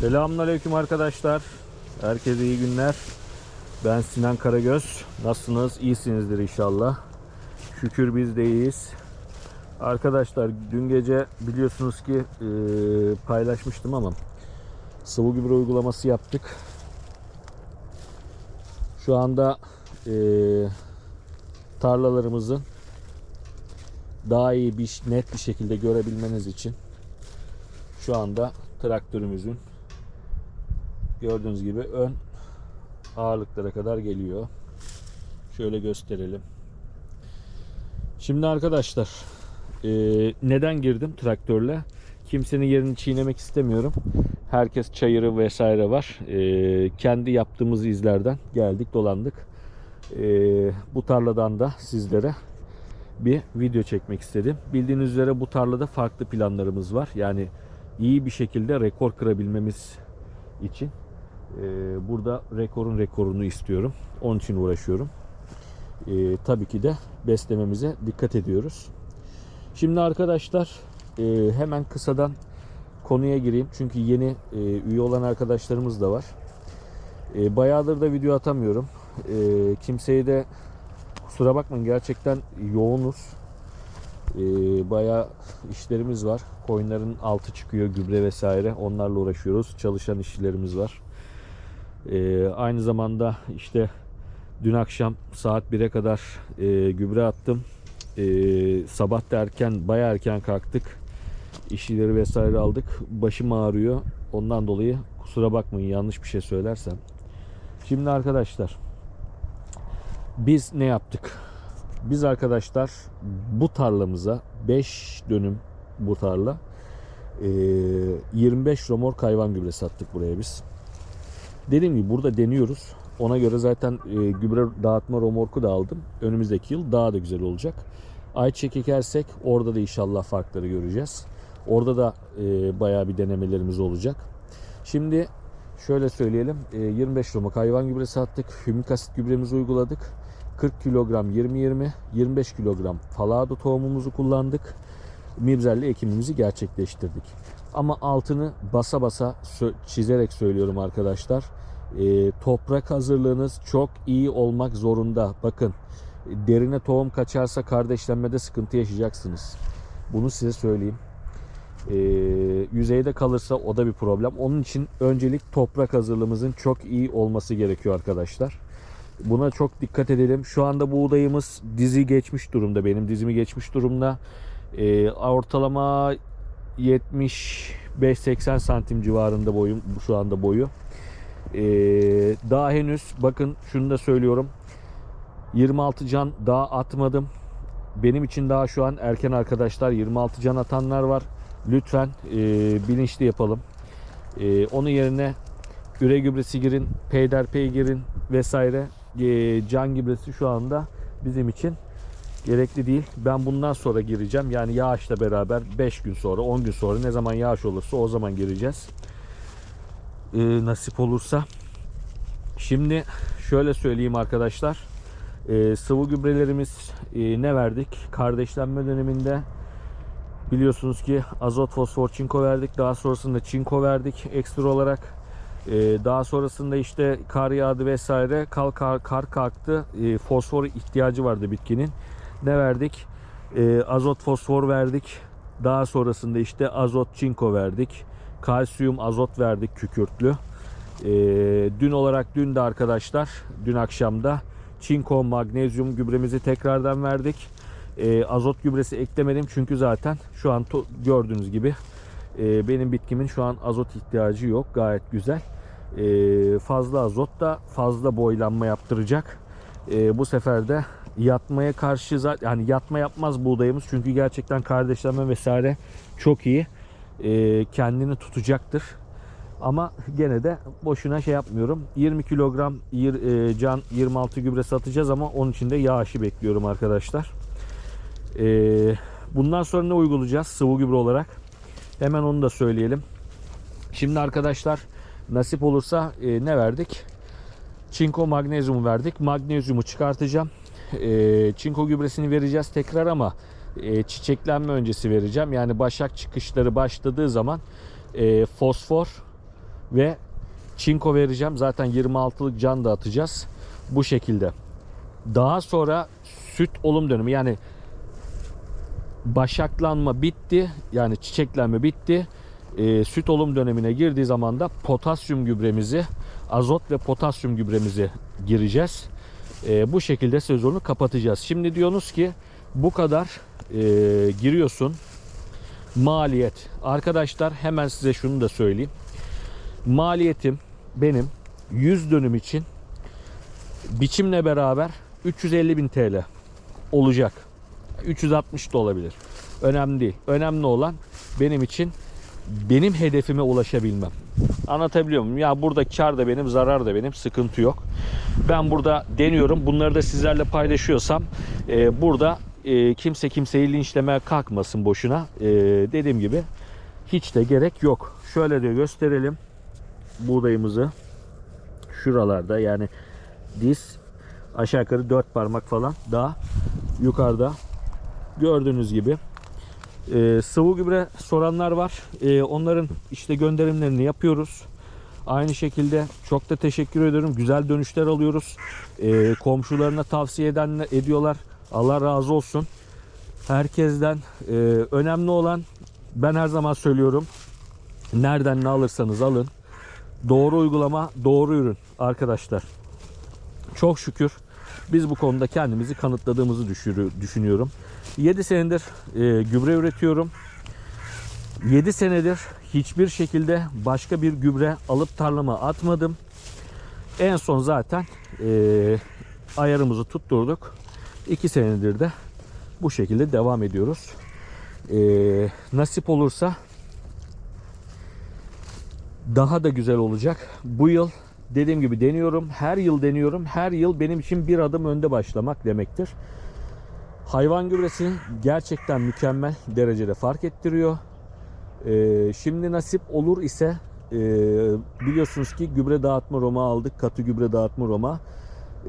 Selamünaleyküm arkadaşlar. Herkese iyi günler. Ben Sinan Karagöz. Nasılsınız? İyisinizdir inşallah. Şükür biz de iyiyiz. Arkadaşlar dün gece biliyorsunuz ki e, paylaşmıştım ama sıvı gübre uygulaması yaptık. Şu anda e, tarlalarımızı daha iyi bir net bir şekilde görebilmeniz için şu anda traktörümüzün gördüğünüz gibi ön ağırlıklara kadar geliyor. Şöyle gösterelim. Şimdi arkadaşlar e, neden girdim traktörle? Kimsenin yerini çiğnemek istemiyorum. Herkes çayırı vesaire var. E, kendi yaptığımız izlerden geldik dolandık. E, bu tarladan da sizlere bir video çekmek istedim. Bildiğiniz üzere bu tarlada farklı planlarımız var. Yani iyi bir şekilde rekor kırabilmemiz için burada rekorun rekorunu istiyorum. Onun için uğraşıyorum. E, tabii ki de beslememize dikkat ediyoruz. Şimdi arkadaşlar e, hemen kısadan konuya gireyim. Çünkü yeni e, üye olan arkadaşlarımız da var. E, bayağıdır da video atamıyorum. E, kimseye de kusura bakmayın gerçekten yoğunuz. E, bayağı işlerimiz var. Koyunların altı çıkıyor gübre vesaire. Onlarla uğraşıyoruz. Çalışan işçilerimiz var. E, aynı zamanda işte dün akşam saat 1'e kadar e, gübre attım. E, sabah da erken bayağı erken kalktık. İşçileri vesaire aldık. Başım ağrıyor. Ondan dolayı kusura bakmayın yanlış bir şey söylersem. Şimdi arkadaşlar biz ne yaptık? Biz arkadaşlar bu tarlamıza 5 dönüm bu tarla e, 25 romor hayvan gübresi attık buraya biz. Dediğim gibi burada deniyoruz. Ona göre zaten e, gübre dağıtma romorku da aldım. Önümüzdeki yıl daha da güzel olacak. Ayçiçek ekersek orada da inşallah farkları göreceğiz. Orada da e, bayağı bir denemelerimiz olacak. Şimdi şöyle söyleyelim. E, 25 romok hayvan gübresi attık. Hümik asit gübremizi uyguladık. 40 kilogram 20-20, 25 kilogram falado tohumumuzu kullandık. Mibzerli ekimimizi gerçekleştirdik. Ama altını basa basa çizerek söylüyorum arkadaşlar. E, toprak hazırlığınız çok iyi olmak zorunda. Bakın derine tohum kaçarsa kardeşlenmede sıkıntı yaşayacaksınız. Bunu size söyleyeyim. E, yüzeyde kalırsa o da bir problem. Onun için öncelik toprak hazırlığımızın çok iyi olması gerekiyor arkadaşlar. Buna çok dikkat edelim. Şu anda buğdayımız dizi geçmiş durumda. Benim dizimi geçmiş durumda. E, ortalama 75-80 santim civarında boyum şu anda boyu. E, daha henüz bakın şunu da söylüyorum. 26 can daha atmadım. Benim için daha şu an erken arkadaşlar. 26 can atanlar var. Lütfen e, bilinçli yapalım. E, onun yerine üre gübresi girin, peyderpey girin vesaire. E, can gübresi şu anda bizim için gerekli değil. Ben bundan sonra gireceğim. Yani yağışla beraber 5 gün sonra, 10 gün sonra ne zaman yağış olursa o zaman gireceğiz. E, nasip olursa. Şimdi şöyle söyleyeyim arkadaşlar. E, sıvı gübrelerimiz e, ne verdik? Kardeşlenme döneminde biliyorsunuz ki azot, fosfor, çinko verdik. Daha sonrasında çinko verdik ekstra olarak. E, daha sonrasında işte kar yağdı vesaire. Kal, kar, kar kalktı. E, fosfor ihtiyacı vardı bitkinin. Ne verdik? E, azot, fosfor verdik. Daha sonrasında işte azot, çinko verdik. Kalsiyum, azot verdik kükürtlü. E, dün olarak dün de arkadaşlar dün akşamda çinko, magnezyum gübremizi tekrardan verdik. E, azot gübresi eklemedim çünkü zaten şu an gördüğünüz gibi e, benim bitkimin şu an azot ihtiyacı yok. Gayet güzel. E, fazla azot da fazla boylanma yaptıracak. E, bu sefer de yatmaya karşı zaten yani yatma yapmaz buğdayımız çünkü gerçekten kardeşlenme vesaire çok iyi. E, kendini tutacaktır. Ama gene de boşuna şey yapmıyorum. 20 kilogram yir- e, can 26 gübre satacağız ama onun için de yağışı bekliyorum arkadaşlar. E, bundan sonra ne uygulayacağız sıvı gübre olarak? Hemen onu da söyleyelim. Şimdi arkadaşlar nasip olursa e, ne verdik? Çinko magnezyumu verdik. Magnezyumu çıkartacağım. E, çinko gübresini vereceğiz tekrar ama e, çiçeklenme öncesi vereceğim. Yani başak çıkışları başladığı zaman e, fosfor ve çinko vereceğim. Zaten 26'lık can da atacağız. Bu şekilde. Daha sonra süt olum dönemi yani başaklanma bitti. Yani çiçeklenme bitti. Ee, süt olum dönemine girdiği zaman da potasyum gübremizi, azot ve potasyum gübremizi gireceğiz. Ee, bu şekilde sezonu kapatacağız. Şimdi diyorsunuz ki bu kadar e, giriyorsun. Maliyet. Arkadaşlar hemen size şunu da söyleyeyim. Maliyetim benim 100 dönüm için biçimle beraber 350 bin TL olacak. 360 da olabilir. Önemli değil. Önemli olan benim için benim hedefime ulaşabilmem. Anlatabiliyor muyum? Ya burada kar da benim, zarar da benim, sıkıntı yok. Ben burada deniyorum. Bunları da sizlerle paylaşıyorsam e, burada e, kimse kimseyi linçlemeye kalkmasın boşuna. E, dediğim gibi hiç de gerek yok. Şöyle de gösterelim buğdayımızı. Şuralarda yani diz aşağı yukarı 4 parmak falan daha yukarıda gördüğünüz gibi ee, sıvı gübre soranlar var. Ee, onların işte gönderimlerini yapıyoruz. Aynı şekilde çok da teşekkür ederim. Güzel dönüşler alıyoruz. Ee, komşularına tavsiye edenler ediyorlar. Allah razı olsun. Herkesten e, önemli olan ben her zaman söylüyorum. Nereden ne alırsanız alın. Doğru uygulama, doğru ürün arkadaşlar. Çok şükür biz bu konuda kendimizi kanıtladığımızı düşünüyorum. 7 senedir e, gübre üretiyorum. 7 senedir hiçbir şekilde başka bir gübre alıp tarlama atmadım. En son zaten e, ayarımızı tutturduk. 2 senedir de bu şekilde devam ediyoruz. E, nasip olursa daha da güzel olacak. Bu yıl dediğim gibi deniyorum. Her yıl deniyorum. Her yıl benim için bir adım önde başlamak demektir. Hayvan gübresi gerçekten mükemmel derecede fark ettiriyor. Ee, şimdi nasip olur ise e, biliyorsunuz ki gübre dağıtma roma aldık. Katı gübre dağıtma roma.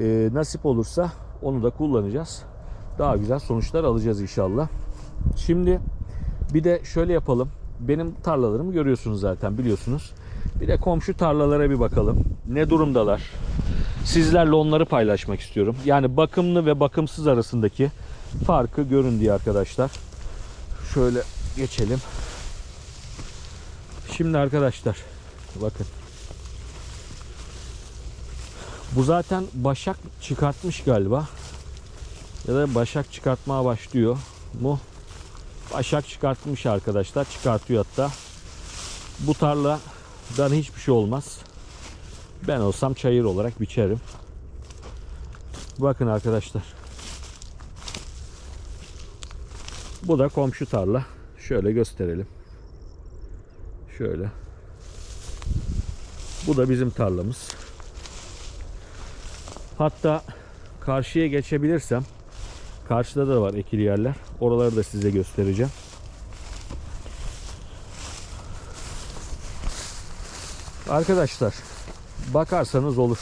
Ee, nasip olursa onu da kullanacağız. Daha güzel sonuçlar alacağız inşallah. Şimdi bir de şöyle yapalım. Benim tarlalarımı görüyorsunuz zaten biliyorsunuz. Bir de komşu tarlalara bir bakalım. Ne durumdalar? Sizlerle onları paylaşmak istiyorum. Yani bakımlı ve bakımsız arasındaki farkı görün diye arkadaşlar. Şöyle geçelim. Şimdi arkadaşlar bakın. Bu zaten başak çıkartmış galiba. Ya da başak çıkartmaya başlıyor mu? Başak çıkartmış arkadaşlar. Çıkartıyor hatta. Bu tarladan hiçbir şey olmaz. Ben olsam çayır olarak biçerim. Bakın arkadaşlar. Bu da komşu tarla. Şöyle gösterelim. Şöyle. Bu da bizim tarlamız. Hatta karşıya geçebilirsem karşıda da var ekili yerler. Oraları da size göstereceğim. Arkadaşlar bakarsanız olur.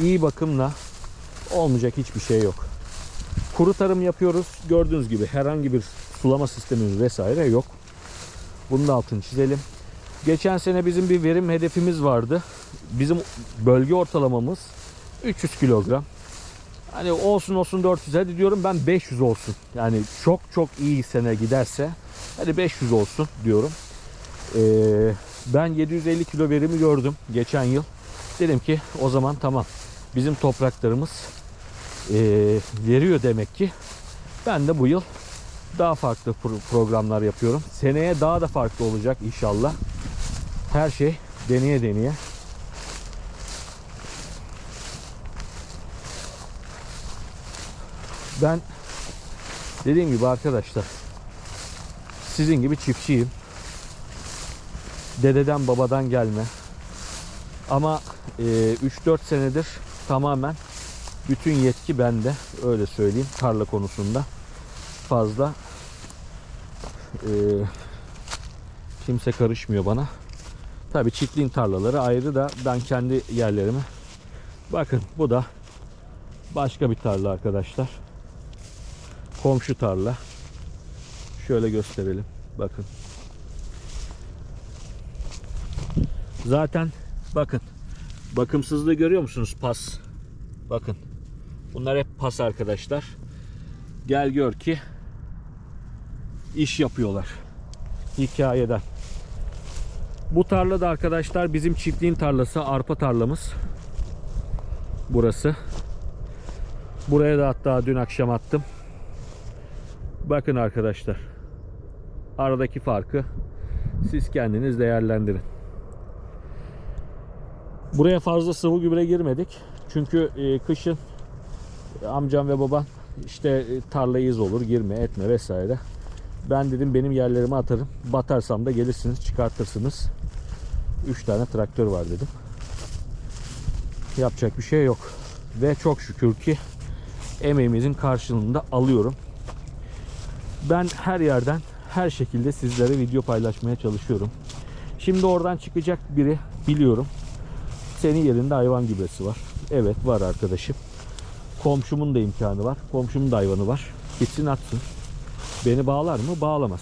İyi bakımla olmayacak hiçbir şey yok. Kuru tarım yapıyoruz. Gördüğünüz gibi herhangi bir sulama sistemimiz vesaire yok. Bunun altını çizelim. Geçen sene bizim bir verim hedefimiz vardı. Bizim bölge ortalamamız 300 kilogram. Hani olsun olsun 400 hadi diyorum ben 500 olsun. Yani çok çok iyi sene giderse hadi 500 olsun diyorum. Ee, ben 750 kilo verimi gördüm geçen yıl. Dedim ki o zaman tamam bizim topraklarımız e, veriyor demek ki. Ben de bu yıl daha farklı pro- programlar yapıyorum. Seneye daha da farklı olacak inşallah. Her şey deneye deneye. Ben dediğim gibi arkadaşlar sizin gibi çiftçiyim. Dededen babadan gelme. Ama e, 3-4 senedir tamamen bütün yetki bende. Öyle söyleyeyim tarla konusunda. Fazla e, kimse karışmıyor bana. Tabii çiftliğin tarlaları ayrı da ben kendi yerlerimi bakın bu da başka bir tarla arkadaşlar. Komşu tarla. Şöyle gösterelim. Bakın. Zaten bakın bakımsızlığı görüyor musunuz pas? Bakın. Bunlar hep pas arkadaşlar. Gel gör ki iş yapıyorlar. Hikayeden. Bu tarla da arkadaşlar bizim çiftliğin tarlası, arpa tarlamız. Burası. Buraya da hatta dün akşam attım. Bakın arkadaşlar. Aradaki farkı siz kendiniz değerlendirin. Buraya fazla sıvı gübre girmedik. Çünkü e, kışın amcam ve babam işte e, tarlayı iz olur girme etme vesaire. Ben dedim benim yerlerime atarım. Batarsam da gelirsiniz çıkartırsınız. 3 tane traktör var dedim. Yapacak bir şey yok. Ve çok şükür ki emeğimizin karşılığını da alıyorum. Ben her yerden her şekilde sizlere video paylaşmaya çalışıyorum. Şimdi oradan çıkacak biri biliyorum. Senin yerinde hayvan gübresi var. Evet var arkadaşım. Komşumun da imkanı var. Komşumun da hayvanı var. Gitsin atsın. Beni bağlar mı? Bağlamaz.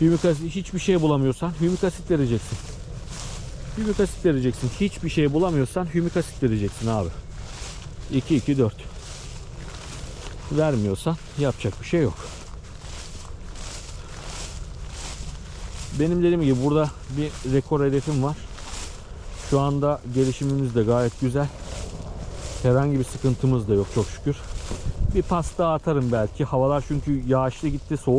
Hümik asit hiçbir şey bulamıyorsan hümik asit vereceksin. Hümik asit vereceksin. Hiçbir şey bulamıyorsan hümik asit vereceksin abi. 2 2 4. Vermiyorsan yapacak bir şey yok. Benim dediğim gibi burada bir rekor hedefim var. Şu anda gelişimimiz de gayet güzel. Herhangi bir sıkıntımız da yok çok şükür. Bir pasta atarım belki. Havalar çünkü yağışlı gitti, soğuk